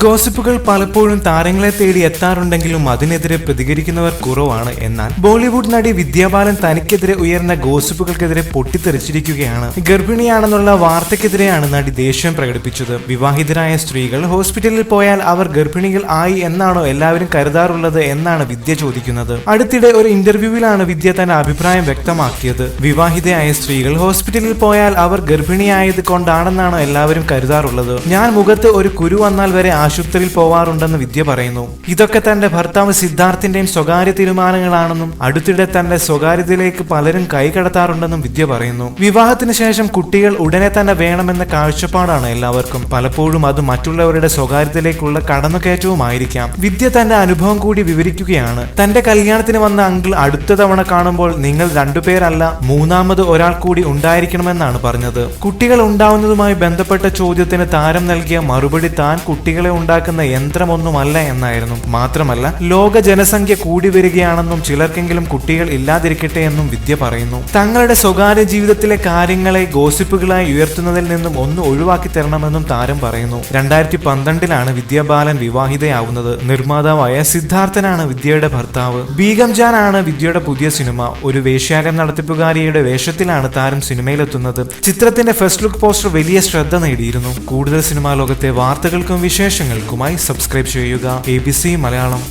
ഗോസിപ്പുകൾ പലപ്പോഴും താരങ്ങളെ തേടി എത്താറുണ്ടെങ്കിലും അതിനെതിരെ പ്രതികരിക്കുന്നവർ കുറവാണ്. എന്നാൽ ബോളിവുഡ് നടി വിദ്യാബാലൻ തനിക്കെതിരെ ഉയർന്ന ഗോസിപ്പുകൾക്കെതിരെ പൊട്ടിത്തെറിച്ചിരിക്കുകയാണ്. ഗർഭിണിയാണെന്നുള്ള വാർത്തക്കെതിരെയാണ് നടി ദേഷ്യം പ്രകടിപ്പിച്ചത്. വിവാഹിതരായ സ്ത്രീകൾ ഹോസ്പിറ്റലിൽ പോയാൽ അവർ ഗർഭിണികൾ ആയി എന്നാണോ എല്ലാവരും കരുതാറുള്ളത് എന്നാണ് വിദ്യ ചോദിക്കുന്നത്. അടുത്തിടെ ഒരു ഇന്റർവ്യൂവിലാണ് വിദ്യ തന്റെ അഭിപ്രായം വ്യക്തമാക്കിയത്. വിവാഹിതയായ സ്ത്രീകൾ ഹോസ്പിറ്റലിൽ പോയാൽ അവർ ഗർഭിണിയായത് കൊണ്ടാണെന്നാണോ എല്ലാവരും കരുതാറുള്ളത്. ഞാൻ മുഖത്ത് ഒരു കുരു വന്നാൽ വരെ ആശുപത്രിയിൽ പോവാറുണ്ടെന്ന് വിദ്യ പറയുന്നു. ഇതൊക്കെ തന്റെ ഭർത്താവ് സിദ്ധാർത്ഥിന്റെയും സ്വകാര്യ തീരുമാനങ്ങളാണെന്നും അടുത്തിടെ തന്റെ സ്വകാര്യതയിലേക്ക് പലരും കൈകടത്താറുണ്ടെന്നും വിദ്യ പറയുന്നു. വിവാഹത്തിന് ശേഷം കുട്ടികൾ ഉടനെ തന്നെ വേണമെന്ന കാഴ്ചപ്പാടാണ് എല്ലാവർക്കും. പലപ്പോഴും അത് മറ്റുള്ളവരുടെ സ്വകാര്യതയിലേക്കുള്ള കടന്നുകയറ്റവുമായിരിക്കാം. വിദ്യ തന്റെ അനുഭവം കൂടി വിവരിക്കുകയാണ്. തന്റെ കല്യാണത്തിന് വന്ന അങ്കിൾ അടുത്ത തവണ കാണുമ്പോൾ നിങ്ങൾ രണ്ടുപേരല്ല മൂന്നാമത് ഒരാൾ കൂടി ഉണ്ടായിരിക്കണമെന്നാണ് പറഞ്ഞത്. കുട്ടികൾ ഉണ്ടാവുന്നതുമായി ബന്ധപ്പെട്ട ചോദ്യത്തിന് താരം നൽകിയ മറുപടി താൻ കുട്ടികളെ ഉണ്ടാക്കുന്ന യന്ത്രമൊന്നുമല്ല എന്നായിരുന്നു. മാത്രമല്ല ലോക ജനസംഖ്യ കൂടി വരികയാണെന്നും ചിലർക്കെങ്കിലും കുട്ടികൾ ഇല്ലാതിരിക്കട്ടെ എന്നും വിദ്യ പറയുന്നു. തങ്ങളുടെ സ്വകാര്യ ജീവിതത്തിലെ കാര്യങ്ങളെ ഗോസിപ്പുകളായി ഉയർത്തുന്നതിൽ നിന്നും ഒന്ന് ഒഴിവാക്കി തരണമെന്നും താരം പറയുന്നു. രണ്ടായിരത്തി പന്ത്രണ്ടിലാണ് വിദ്യാബാലൻ വിവാഹിതയാവുന്നത്. നിർമ്മാതാവായ സിദ്ധാർത്ഥനാണ് വിദ്യയുടെ ഭർത്താവ്. ബീഗം ജാൻ ആണ് വിദ്യയുടെ പുതിയ സിനിമ. ഒരു വേശ്യാലയം നടത്തിപ്പുകാരിയുടെ വേഷത്തിലാണ് താരം സിനിമയിലെത്തുന്നത്. ചിത്രത്തിന്റെ ഫസ്റ്റ് ലുക്ക് പോസ്റ്റർ വലിയ ശ്രദ്ധ നേടിയിരുന്നു. കൂടുതൽ സിനിമാ ലോകത്തെ വാർത്തകൾക്കും വിശേഷങ്ങൾക്കുമായി സബ്സ്ക്രൈബ് ചെയ്യുക. A B C Malayalam.